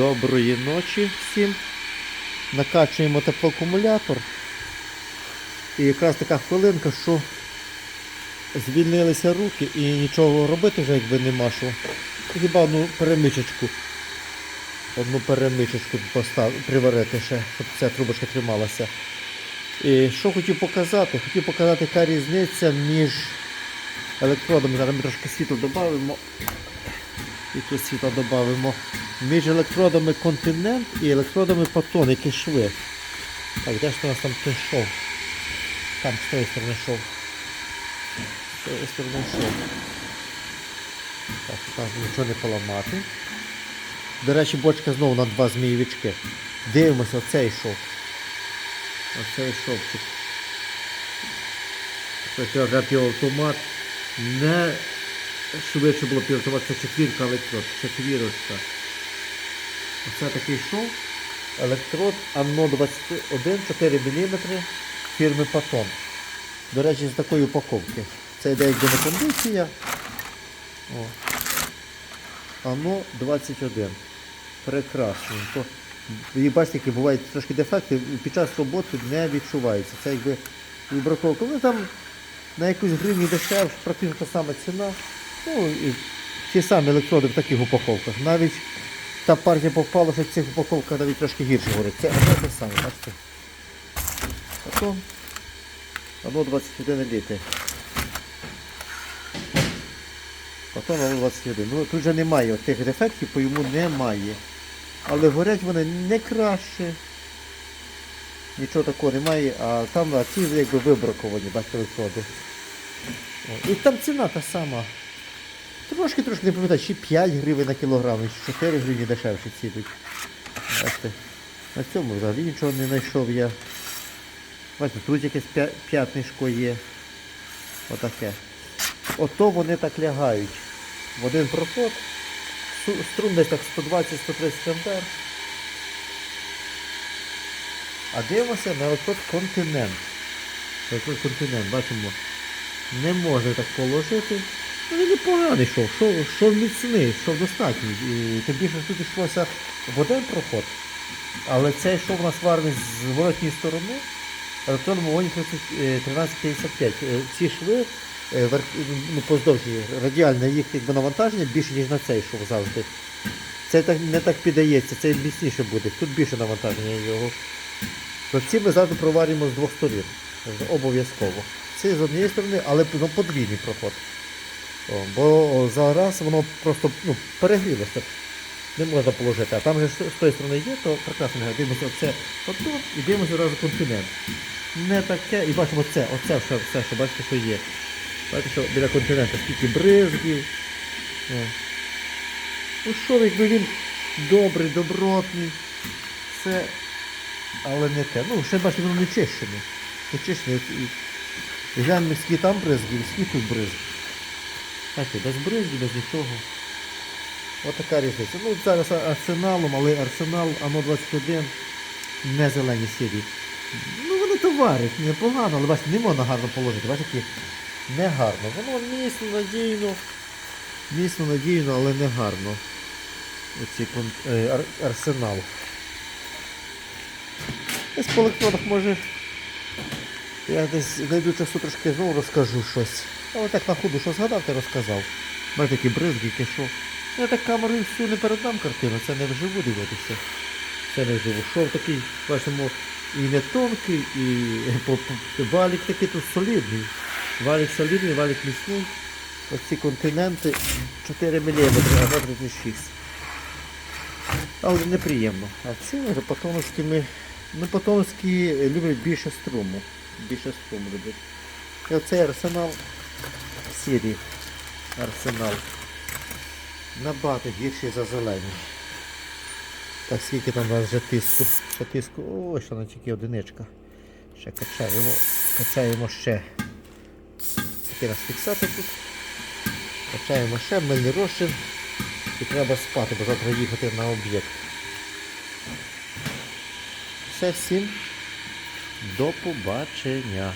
Доброї ночі всім. Накачуємо теплоакумулятор. І якраз така хвилинка, що звільнилися руки і нічого робити вже якби нема що. Хіба одну перемичечку. Одну перемичечку постав, приварити ще, щоб ця трубочка трималася. І що хотів показати? Хотів показати, яка різниця між електродами. Зараз ми трошки світло додамо. І тут світло додамо. Між електродами континент і електродами патон, які шви. Так, де ж у нас там той шов? Там з тої сторони шов. З тої сторони шов. Так, там нічого не поламати. До речі, бочка знову на два змієвички. Дивимося, оцей шов. Оцей шовчик. Це півавтомат. Не швидше було півавтомат, це четвірка електрод. Четвірочка. Оце такий шов. Електрод АНО 21 4 мм фірми Патон. До речі, з такої упаковки. Це йде якби не кондиція. О. АНО 21. Прекрасно. То, і бачите, які бувають трошки дефекти, під час роботи не відчувається. Це якби вибраковка. Ну там на якусь гривню дешевше, практично та сама ціна. Ну і ті самі електроди в таких упаковках. Навіть та партія попала, що в цих упаковках навіть трошки гірше говорить. Це одне те саме, бачите? Потім воно 21 літр. Потім воно 21. Ну тут же немає тих дефектів, по йому немає. Але горять вони не краще. Нічого такого немає, а там а ці якби вибраковані, бачите. О, І там ціна та сама. Трошки трошки не пам'ятаю, чи 5 гривень на кілограм, чи 4 гривні дешевші ці йдуть. Бачите, на цьому взагалі нічого не знайшов я. Бачите, тут якесь п'я- п'ятнишко є. Отаке. Ото вони так лягають. В один проход. Струм десь так 120-130 ампер. А дивимося на електрод континент. Електрод континент, бачимо, не можна так положити. Ну він непоганий шов, шов, шов міцний, шов достатній. Тим більше тут йшлося в один проход. Але цей шов нас варений з воротньої сторони. Електронному вогоні 1355. Е, Ці шви е, ну, поздовжні, радіальне їх якби, навантаження більше, ніж на цей шов завжди. Це так, не так піддається, це міцніше буде. Тут більше навантаження його. Ці ми завжди проварюємо з двох сторін. Обов'язково. Це з однієї сторони, але ну, подвійний проход. О, бо зараз воно просто ну, перегрілося. Не можна положити. А там же з тої сторони є, то прекрасно дивимося оце отут і дивимося одразу континент. Не таке, і бачимо це, оце все, все, що бачите, що є. Бачите, що біля континенту скільки бризгів. О. Ну що, якби він добрий, добротний, все, але не те. Ну, ще бачите, воно не чищене. Не чищене. І, гляньмо, скільки там бризгів, скільки тут бризгів. Бачите, без бризгів, без нічого. Ось така різниця. Ну, зараз арсеналом, але арсенал ано 21 не зелені сірі. Ну вони товарять, непогано, але бачите, не можна гарно положити. Бачите, не гарно. Воно міцно, надійно, міцно, надійно, але не гарно. Оці е, ар- арсенал. Десь по електродах може. Я десь знайду часу трошки знову розкажу щось. А от так на ходу, що згадав, ти розказав. Бачите, такі бризки, які що. Я так камерою всю не передам картину, це не вживу дивитися. Це не вживу. Шов такий, бачимо, і не тонкий, і валік такий тут солідний. Валік солідний, валік міцний. Оці континенти 4 мм, а не 36. Але неприємно. А ці вже патоновські ми. Ну, патоновські люблять більше струму. Більше струму люблять. І оцей арсенал сірі. Арсенал. Набагато гірший за зелені. Так, скільки там у нас вже тиску? Ще тиску. Ой, що на тільки одиничка. Ще качаємо. Качаємо ще. Такий нас фіксатор тут. Качаємо ще, мильний розчин. І треба спати, бо завтра їхати на об'єкт. Все, всім. До побачення.